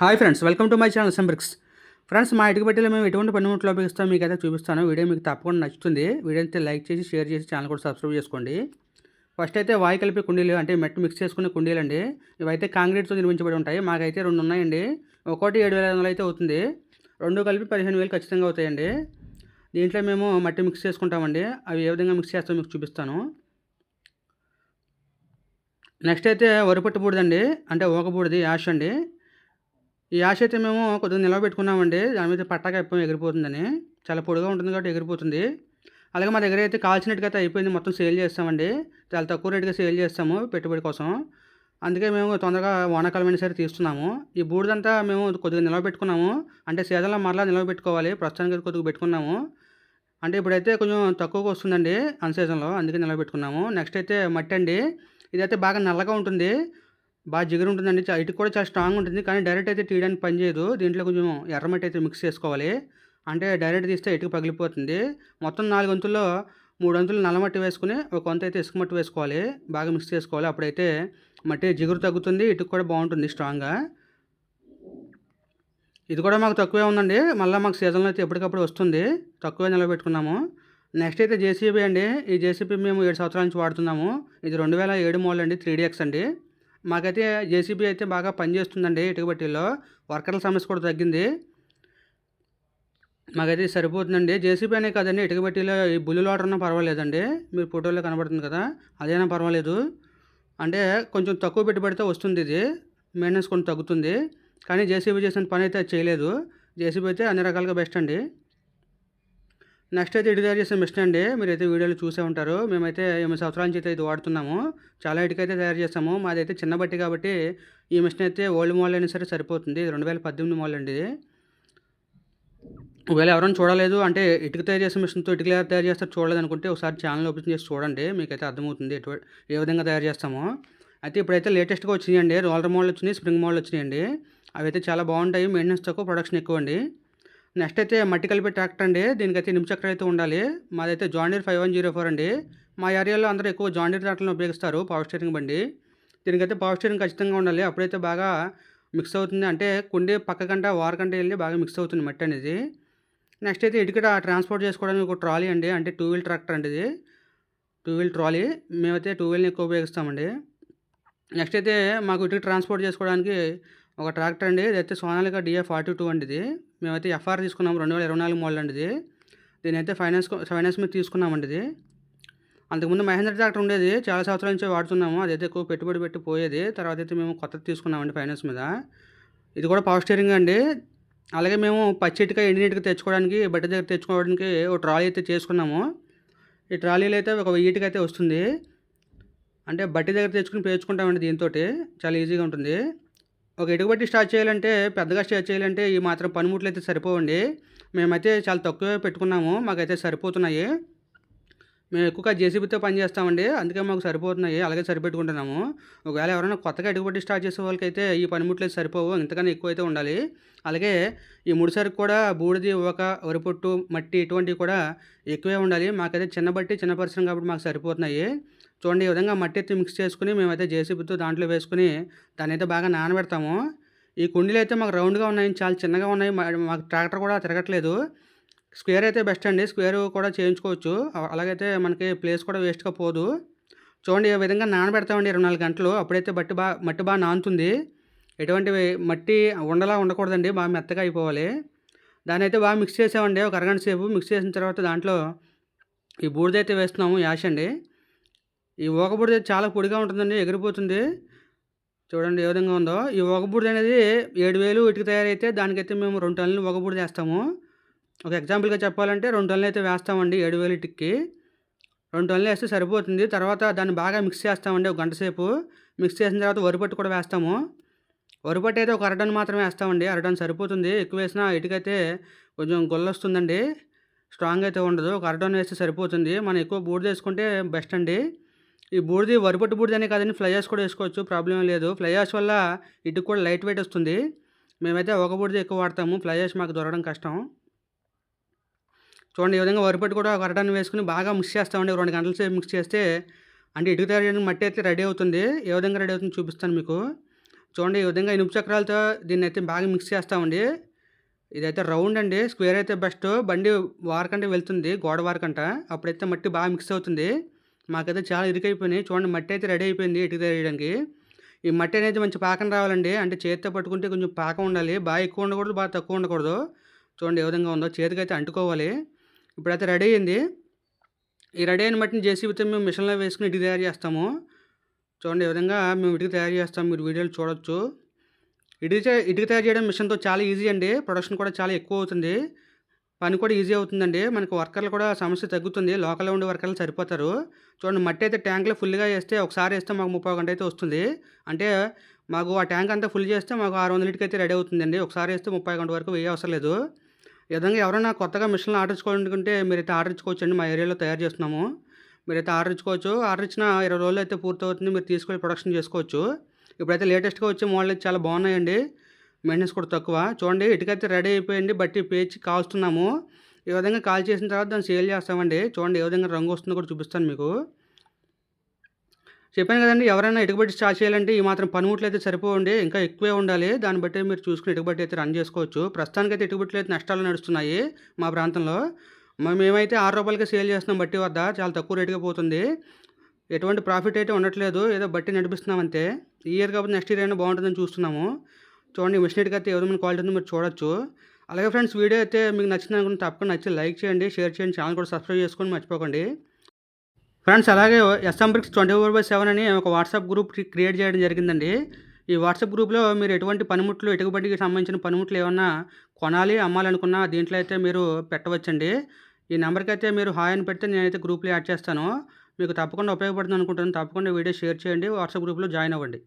Hi friends welcome to my channel SM Bricks. Friends మా ఇటుక పెట్టిలో మేము ఎటువంటి పనిముట్లు ఉపయోగిస్తాం మీకు అయితే చూపిస్తాను. వీడియో మీకు తప్పకుండా నచ్చుతుంది. వీడియో అయితే లైక్ చేసి షేర్ చేసి ఛానల్ కూడా సబ్స్క్రైబ్ చేసుకోండి. ఫస్ట్ అయితే వాయి కలిపి కుండీలు అంటే మెట్టు మిక్స్ చేసుకునే కుండీలు అండి ఇవైతే కాంక్రీట్తో నిర్మించబడి ఉంటాయి. మాకైతే రెండు ఉన్నాయండి. ఒకటి ఏడు వేల వందలు అయితే అవుతుంది. రెండు కలిపి పదిహేను వేలు ఖచ్చితంగా అవుతాయండి. దీంట్లో మేము మట్టి మిక్స్ చేసుకుంటామండి. అవి ఏ విధంగా మిక్స్ చేస్తామో మీకు చూపిస్తాను. నెక్స్ట్ అయితే వరిపట్టు బూడిదండి. అంటే ఓక బూడిది యాష్ అండి. ఈ యాష్ అయితే మేము కొద్దిగా నిలవబెట్టుకున్నామండి దాని మీద పట్టాక ఎప్పుడు ఎగిరిపోతుందని. చాలా పొడిగా ఉంటుంది కాబట్టి ఎగిరిపోతుంది. అలాగే మా దగ్గర అయితే కాల్చినట్టుగా అయితే అయిపోయింది. మొత్తం సేల్ చేస్తామండి. చాలా తక్కువ రేటుగా సేల్ చేస్తాము పెట్టుబడి కోసం. అందుకే మేము తొందరగా వానాకాలమైన సరే తీస్తున్నాము. ఈ బూడిదంతా మేము కొద్దిగా నిలవబెట్టుకున్నాము అంటే సీజన్లో మరలా నిలవబెట్టుకోవాలి ప్రస్తుతానికి కొద్దిగా పెట్టుకున్నాము. అంటే ఇప్పుడైతే కొంచెం తక్కువగా వస్తుందండి. అన్ సీజన్లో అందుకే నిలబెట్టుకున్నాము నెక్స్ట్ అయితే మట్టి అండి. ఇదైతే బాగా నల్లగా ఉంటుంది. బాగా జిగురు ఉంటుందండి ఇటు కూడా చాలా స్ట్రాంగ్ ఉంటుంది. కానీ డైరెక్ట్ అయితే తీయడానికి పనిచేయదు దీంట్లో కొంచెం ఎర్రమట్టి అయితే మిక్స్ చేసుకోవాలి. అంటే డైరెక్ట్ తీస్తే ఇటుక పగిలిపోతుంది. మొత్తం నాలుగు వంతుల్లో మూడు వంతులు నల్లమట్టి వేసుకుని ఒక వంత అయితే ఇసుక మట్టి వేసుకోవాలి. బాగా మిక్స్ చేసుకోవాలి. అప్పుడైతే మట్టి జిగురు తగ్గుతుంది. ఇటుకు కూడా బాగుంటుంది స్ట్రాంగ్గా ఇది కూడా మాకు తక్కువే ఉందండి. మళ్ళీ మాకు సీజన్లో అయితే ఎప్పటికప్పుడు వస్తుంది. తక్కువే నిలబెట్టుకున్నాము. నెక్స్ట్ అయితే జేసీబీ అండి. ఈ జేసీబీ మేము ఏడు సంవత్సరాల నుంచి వాడుతున్నాము. ఇది రెండు వేల ఏడు మోడల్ అండి. త్రీ డిఎక్స్ అండి. మాకైతే జేసీబీ అయితే బాగా పనిచేస్తుందండి ఇటుకబట్టిలో. వర్కర్ల సమస్య కూడా తగ్గింది. మాకైతే సరిపోతుందండి. జేసీబీ అనే కదండి ఇటుకబట్టిలో ఈ బుల్లు లోటర్ ఉన్నా పర్వాలేదండి. మీరు ఫోటోలో కనబడుతుంది కదా అదైనా పర్వాలేదు. అంటే కొంచెం తక్కువ పెట్టుబడితే వస్తుంది ఇది. మెయింటెనెన్స్ కొంచెం తగ్గుతుంది. కానీ జేసీబీ చేసిన పని అయితే అది చేయలేదు. జేసీబీ అయితే అన్ని రకాలుగా బెస్ట్ అండి. నెక్స్ట్ అయితే ఇటు తయారు చేసే మిషన్ అండి మీరైతే వీడియోలు చూసే ఉంటారు. మేమైతే ఎనిమిది సంవత్సరాల నుంచి అయితే ఇది వాడుతున్నాము. చాలా ఇటుకైతే తయారు చేస్తాము మాదైతే చిన్న బట్టి కాబట్టి ఈ మిషన్ అయితే ఓల్డ్ మోడల్ అయినా సరే సరిపోతుంది. రెండు వేల పద్దెనిమిది మోడల్ అండి ఇది. ఒకవేళ ఎవరైనా చూడలేదు అంటే ఇటుక తయారు చేసే మిషన్తో ఇటుక ఎలా తయారు చేస్తారు చూడలేదు అనుకుంటే ఒకసారి ఛానల్ ఓపెన్ చేసి చూడండి. మీకైతే అర్థమవుతుంది ఎటు ఏ విధంగా తయారు చేస్తామో. అయితే ఇప్పుడైతే లేటెస్ట్గా వచ్చినాయండి రోలర్ మోడల్ వచ్చినాయి స్ప్రింగ్ మోడల్ వచ్చినాయండి. అవి అయితే చాలా బాగుంటాయి. మెయింటెనెన్స్ తక్కువ ప్రొడక్షన్ ఎక్కువ అండి నెక్స్ట్ అయితే మట్టి కలిపే ట్రాక్టర్ అండి దీనికైతే నిమిచక్రం అయితే ఉండాలి. మాదైతే John Deere five one zero four అండి. మా ఏరియాలో అందరూ ఎక్కువ జాండీర్ ట్రాక్టర్లను ఉపయోగిస్తారు పవర్ స్టీరింగ్ బండి. దీనికైతే పవర్ స్టీరింగ్ ఖచ్చితంగా ఉండాలి. అప్పుడైతే బాగా మిక్స్ అవుతుంది. అంటే కుండే పక్కకంట వారకంట వెళ్ళి బాగా మిక్స్ అవుతుంది మట్టి అనేది. నెక్స్ట్ అయితే ఇటుకట ట్రాన్స్పోర్ట్ చేసుకోవడానికి ఒక ట్రాలీ అండి. అంటే టూ వీల్ ట్రాక్టర్ అండి ఇది. Two wheel trolley. మేమైతే టూ వీల్ని ఎక్కువ ఉపయోగిస్తామండి. నెక్స్ట్ అయితే మాకు ఇటుక ట్రాన్స్పోర్ట్ చేసుకోవడానికి ఒక ట్రాక్టర్ అండి ఇదైతే సోనాలిక డిఏ ఫార్టీ టూ అండి ఇది మేమైతే ఎఫ్ఆర్ తీసుకున్నాము రెండు వేల ఇరవై నాలుగు మోడల్ అండి ఇది దీని అయితే ఫైనాన్స్ ఫైనాన్స్ మీద తీసుకున్నామండి ఇది అంతకుముందు మహేంద్ర ట్రాక్టర్ ఉండేది చాలా సంవత్సరాల నుంచి వాడుతున్నాము. అదైతే ఎక్కువ పెట్టుబడి పెట్టి పోయేది. తర్వాత అయితే మేము కొత్తది తీసుకున్నామండి ఫైనాన్స్ మీద. ఇది కూడా పవర్ స్టీరింగ్ అండి. అలాగే మేము పచ్చి ఇటుక తెచ్చుకోవడానికి బట్ట దగ్గర తెచ్చుకోవడానికి ఒక ట్రాలీ అయితే చేసుకున్నాము. ఈ ట్రాలీలో అయితే ఒక వెయ్యిటికి ఇటుక అయితే వస్తుంది. అంటే బట్టి దగ్గర తెచ్చుకుని పేర్చుకుంటామండి దీంతో చాలా ఈజీగా ఉంటుంది. ఒక ఎటుబట్టి స్టార్ట్ చేయాలంటే పెద్దగా స్టార్ట్ చేయాలంటే ఈ మాత్రం పనిముట్లు అయితే సరిపోవండి. మేమైతే చాలా తక్కువే పెట్టుకున్నాము మాకైతే సరిపోతున్నాయి. మేము ఎక్కువగా జేసీబీతో పని చేస్తామండి అందుకే మాకు సరిపోతున్నాయి అలాగే సరిపెట్టుకుంటున్నాము. ఒకవేళ ఎవరైనా కొత్తగా ఎటుబడి స్టార్ట్ చేసే వాళ్ళకైతే ఈ పనిముట్లు అయితే సరిపోవు ఇంతకన్నా ఎక్కువ అయితే ఉండాలి. అలాగే ఈ ముడిసరికి కూడా బూడిది ఒక వరిపొట్టు మట్టి ఇటువంటివి కూడా ఎక్కువే ఉండాలి. మాకైతే చిన్న బట్టి చిన్న పరిశ్రమ కాబట్టి మాకు సరిపోతున్నాయి. చూడండి ఈ విధంగా మట్టి అయితే మిక్స్ చేసుకుని మేమైతే జేసీబీతో దాంట్లో వేసుకుని దాన్ని అయితే బాగా నానబెడతాము. ఈ కుండీలు అయితే మాకు రౌండ్గా ఉన్నాయి చాలా చిన్నగా ఉన్నాయి. మా- మాకు ట్రాక్టర్ కూడా తిరగట్లేదు. స్క్వేర్ అయితే బెస్ట్ అండి. స్క్వేర్ కూడా చేయించుకోవచ్చు. అలాగైతే మనకి ప్లేస్ కూడా వేస్ట్గా పోదు. చూడండి ఈ విధంగా నానబెడతామండి ఇరవై నాలుగు గంటలు. అప్పుడైతే బట్టి బాగా మట్టి బాగా నానుతుంది. ఎటువంటి మట్టి ఉండలా ఉండకూడదండి. బాగా మెత్తగా అయిపోవాలి. దాన్ని అయితే బాగా మిక్స్ చేసామండి. ఒక అరగంట సేపు. మిక్స్ చేసిన తర్వాత దాంట్లో ఈ బూడిద అయితే వేస్తున్నాము యాష్ అండి. ఈ ఊక చాలా పొడిగా ఉంటుందండి ఎగిరిపోతుంది. చూడండి ఏ విధంగా ఉందో. ఈ ఊక అనేది ఏడు వేలు ఇటుక తయారైతే దానికైతే మేము రెండు టన్నులు ఊక వేస్తాము. ఒక ఎగ్జాంపుల్గా చెప్పాలంటే రెండు టన్నులు అయితే వేస్తామండి ఏడు వేలు ఇటుక్కి. రెండు టన్నులు వేస్తే సరిపోతుంది. తర్వాత దాన్ని బాగా మిక్స్ చేస్తామండి ఒక గంట సేపు. మిక్స్ చేసిన తర్వాత వరిపట్టు కూడా వేస్తాము. వరిపట్టు అయితే ఒక అరటన్ మాత్రమే వేస్తామండి. అరటన్ సరిపోతుంది. ఎక్కువ వేసినా ఇటుకైతే కొంచెం గొల్లొస్తుందండి స్ట్రాంగ్ అయితే ఉండదు. ఒక అరటన్ వేస్తే సరిపోతుంది. మనం ఎక్కువ బూడిద వేసుకుంటే బెస్ట్ అండి. ఈ బూడిది వరిపట్టు బూడిది అనే కాదని ఫ్లైయాస్ కూడా వేసుకోవచ్చు ప్రాబ్లం లేదు. ఫ్లైయాస్ వల్ల ఇటుకు కూడా లైట్ వెయిట్ వస్తుంది. మేమైతే ఒక బూడిద ఎక్కువ వాడతాము. ఫ్లైయాస్ మాకు దొరకడం కష్టం. చూడండి ఈ విధంగా వరిపట్టు కూడా ఒక అరటాన్ని వేసుకుని బాగా మిక్స్ చేస్తామండి రెండు గంటల సేపు మిక్స్ చేస్తే అంటే ఇటుక తయారు చేయడానికి మట్టి అయితే రెడీ అవుతుంది. ఏ విధంగా రెడీ అవుతుంది చూపిస్తాను మీకు. చూడండి ఈ విధంగా ఇనుప చక్రాలతో దీన్ని అయితే బాగా మిక్స్ చేస్తామండి ఇదైతే రౌండ్ అండి స్క్వేర్ అయితే బెస్ట్ బండి వారకంటే వెళ్తుంది గోడ వారకంట. అప్పుడైతే మట్టి బాగా మిక్స్ అవుతుంది. మాకైతే చాలా ఇరుకైపోయినాయి. చూడండి మట్టి అయితే రెడీ అయిపోయింది ఇటుక తేయడానికి. ఈ మట్టి అనేది మంచి పాకం రావాలండి. అంటే చేతితో పట్టుకుంటే కొంచెం పాకం ఉండాలి. బాగా ఎక్కువ ఉండకూడదు బాగా తక్కువ ఉండకూడదు. చూడండి ఏ విధంగా ఉందో చేతికి అయితే అంటుకోవాలి. ఇప్పుడైతే రెడీ అయింది. ఈ రెడీ అయిన మట్టిని జేసీబీతో మేము మిషన్లో వేసుకుని ఇటుక తయారు చేస్తాము. చూడండి ఈ విధంగా మేము ఇటుక తయారు చేస్తాం మీరు వీడియోలు చూడొచ్చు. ఇటుక ఇటుక తయారు చేయడం మిషన్తో చాలా ఈజీ అండి. ప్రొడక్షన్ కూడా చాలా ఎక్కువ అవుతుంది. పని కూడా ఈజీ అవుతుందండి. మనకు వర్కర్లు కూడా సమస్య తగ్గుతుంది. లోకల్లో ఉండే వర్కర్లు సరిపోతారు. చూడండి మట్టి అయితే ట్యాంక్లో ఫుల్గా వేస్తే ఒకసారి వేస్తే మాకు ముప్పై గంట అయితే వస్తుంది. అంటే మాకు ఆ ట్యాంక్ అంతా ఫుల్ చేస్తే మాకు ఆరు వందలకి అయితే రెడీ అవుతుందండి. ఒకసారి వేస్తే ముప్పై గంట వరకు వేయ అవసరం లేదు. విధంగా ఎవరైనా కొత్తగా మిషన్లు ఆర్డర్ ఇచ్చుకోవాలనుకుంటే మీరైతే ఆర్డర్ ఇచ్చుకోవచ్చండి మా ఏరియాలో తయారు చేస్తున్నాము. మీరైతే ఆర్డర్ ఇచ్చుకోవచ్చు ఆర్డర్ ఇచ్చిన ఇరవై రోజులు అయితే పూర్తవుతుంది. మీరు తీసుకొని ప్రొడక్షన్ చేసుకోవచ్చు. ఇప్పుడైతే లేటెస్ట్గా వచ్చే మోడల్ అయితే చాలా బాగున్నాయండి. మెయింటెనెన్స్ కూడా తక్కువ. చూడండి ఇటుకైతే రెడీ అయిపోయింది. బట్టి పేచి కాల్స్తున్నాము ఈ విధంగా కాల్ చేసిన తర్వాత దాన్ని సేల్ చేస్తామండి. చూడండి ఏ విధంగా రంగు వస్తుందో కూడా చూపిస్తాను మీకు. చెప్పాను కదండి ఎవరైనా ఇటుకబట్టి స్టార్ట్ చేయాలంటే ఈ మాత్రం పనిముట్లు అయితే సరిపోండి ఇంకా ఎక్కువే ఉండాలి. దాన్ని బట్టి మీరు చూసుకుని ఇటుకబట్టి అయితే రన్ చేసుకోవచ్చు. ప్రస్తుతానికైతే ఇటుకబట్లు అయితే నష్టాలు నడుస్తున్నాయి మా ప్రాంతంలో. మేమైతే ఆరు రూపాయలకి సేల్ చేస్తున్నాం బట్టి వద్ద. చాలా తక్కువ రేటుగా పోతుంది. ఎటువంటి ప్రాఫిట్ అయితే ఉండట్లేదు. ఏదో బట్టి నడిపిస్తున్నాం అంతే. ఈ ఇయర్ కాబట్టి నెక్స్ట్ ఇయర్ అయినా బాగుంటుందని చూస్తున్నాము. చూడండి మిషన్ ఇటుక అయితే ఏ క్వాలిటీ ఉందో మీరు చూడొచ్చు. అలాగే ఫ్రెండ్స్ వీడియో అయితే మీకు నచ్చింది అనుకుంటే తప్పకుండా నచ్చి లైక్ చేయండి షేర్ చేయండి ఛానల్ కూడా సబ్స్క్రైబ్ చేసుకొని మర్చిపోకండి. ఫ్రెండ్స్ అలాగే SM bricks twenty four by seven అని ఒక వాట్సాప్ గ్రూప్ క్రియేట్ చేయడం జరిగిందండి. ఈ వాట్సాప్ గ్రూప్లో మీరు ఎటువంటి పనిముట్లు ఎటుబడికి సంబంధించిన పనిముట్లు ఏమన్నా కొనాలి అమ్మాలనుకున్నా దీంట్లో అయితే మీరు పెట్టవచ్చండి. ఈ నెంబర్కి అయితే మీరు హాయ్ అని పెడితే నేనైతే గ్రూప్లో యాడ్ చేస్తాను. మీకు తప్పకుండా ఉపయోగపడుతుంది అనుకుంటాను తప్పకుండా వీడియో షేర్ చేయండి వాట్సాప్ గ్రూప్లో జాయిన్ అవ్వండి.